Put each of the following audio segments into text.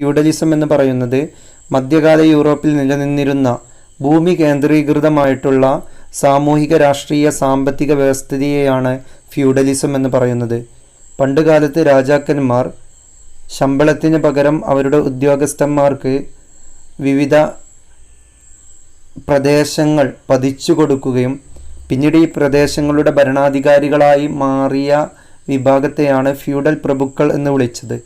Feudalism എന്ന് പറയുന്നത് മധ്യകാല യൂറോപ്പിൽ നിലനിന്നിരുന്ന ഭൂമി കേന്ദ്രീകൃതമായിട്ടുള്ള സാമൂഹിക രാഷ്ട്രീയ സാമ്പത്തിക വ്യവസ്ഥിതിയെയാണ് ഫ്യൂഡലിസം എന്ന് പറയുന്നത്. പണ്ടുകാലത്ത് രാജാക്കന്മാർ ശമ്പളത്തിന് പകരം അവരുടെ ഉദ്യോഗസ്ഥന്മാർക്ക് വിവിധ പ്രദേശങ്ങൾ പതിച്ചു കൊടുക്കുകയും പിന്നീട് ഈ പ്രദേശങ്ങളുടെ ഭരണാധികാരികളായി മാറിയ വിഭാഗത്തെയാണ് ഫ്യൂഡൽ പ്രഭുക്കൾ എന്ന് വിളിച്ചത്.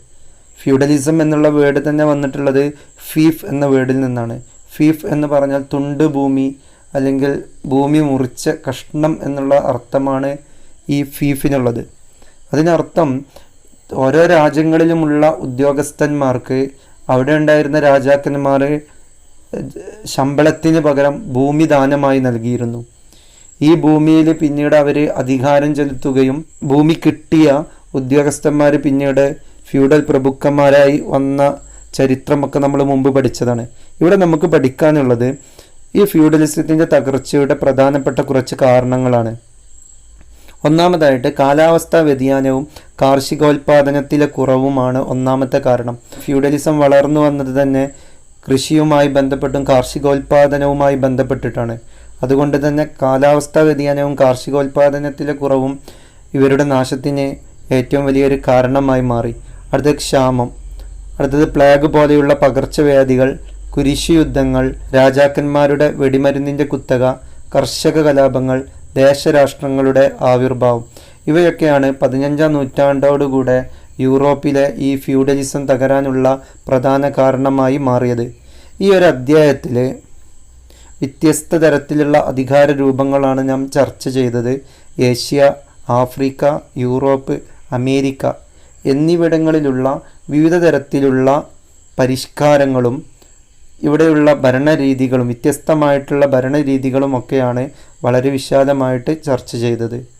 ഫ്യൂഡലിസം എന്നുള്ള വേർഡ് തന്നെ വന്നിട്ടുള്ളത് ഫീഫ് എന്ന വേർഡിൽ നിന്നാണ്. ഫീഫ് എന്ന് പറഞ്ഞാൽ തുണ്ട് ഭൂമി അല്ലെങ്കിൽ ഭൂമി മുറിച്ച കഷ്ണം എന്നുള്ള അർത്ഥമാണ് ഈ ഫീഫിനുള്ളത്. അതിനർത്ഥം ഓരോ രാജ്യങ്ങളിലുമുള്ള ഉദ്യോഗസ്ഥന്മാർക്ക് അവിടെ ഉണ്ടായിരുന്ന രാജാക്കന്മാർ ശമ്പളത്തിന് പകരം ഭൂമി ദാനമായി നൽകിയിരുന്നു. ഈ ഭൂമിയിൽ പിന്നീട് അവർ അധികാരം ചെലുത്തുകയും ഭൂമി കിട്ടിയ ഉദ്യോഗസ്ഥന്മാർ പിന്നീട് ഫ്യൂഡൽ പ്രഭുക്കന്മാരായി വന്ന ചരിത്രമൊക്കെ നമ്മൾ മുമ്പ് പഠിച്ചതാണ്. ഇവിടെ നമുക്ക് പഠിക്കാനുള്ളത് ഈ ഫ്യൂഡലിസത്തിന്റെ തകർച്ചയുടെ പ്രധാനപ്പെട്ട കുറച്ച് കാരണങ്ങളാണ്. ഒന്നാമതായിട്ട് കാലാവസ്ഥാ വ്യതിയാനവും കാർഷികോൽപാദനത്തിലെ കുറവുമാണ് ഒന്നാമത്തെ കാരണം. ഫ്യൂഡലിസം വളർന്നു വന്നത് തന്നെ കൃഷിയുമായി ബന്ധപ്പെട്ടും കാർഷികോൽപാദനവുമായി ബന്ധപ്പെട്ടിട്ടാണ്. അതുകൊണ്ട് തന്നെ കാലാവസ്ഥാ വ്യതിയാനവും കാർഷികോൽപാദനത്തിലെ കുറവും ഇവരുടെ നാശത്തിന് ഏറ്റവും വലിയൊരു കാരണമായി മാറി. അടുത്തത് ക്ഷാമം. അടുത്തത് പ്ലേഗ് പോലെയുള്ള പകർച്ചവ്യാധികൾ കുരിശുയുദ്ധങ്ങൾ രാജാക്കന്മാരുടെ വെടിമരുന്നിന്റെ കുത്തക കർഷക കലാപങ്ങൾ ദേശരാഷ്ട്രങ്ങളുടെ ആവിർഭാവം. ഇവയൊക്കെയാണ് പതിനഞ്ചാം നൂറ്റാണ്ടോടുകൂടെ യൂറോപ്പിലെ ഈ ഫ്യൂഡലിസം തകരാനുള്ള പ്രധാന കാരണമായി മാറിയത്. ഈ ഒരു അധ്യായത്തിൽ വ്യത്യസ്ത തരത്തിലുള്ള അധികാര രൂപങ്ങളാണ് നാം ചർച്ച ചെയ്തത്. Asia Africa Europe America. എന്നിവിടങ്ങളിലുള്ള വിവിധ തരത്തിലുള്ള പരിഷ്കാരങ്ങളും ഇവിടെയുള്ള ഭരണരീതികളും വ്യത്യസ്തമായിട്ടുള്ള ഭരണരീതികളുമൊക്കെയാണ് വളരെ വിശാലമായിട്ട് ചർച്ച ചെയ്തത്.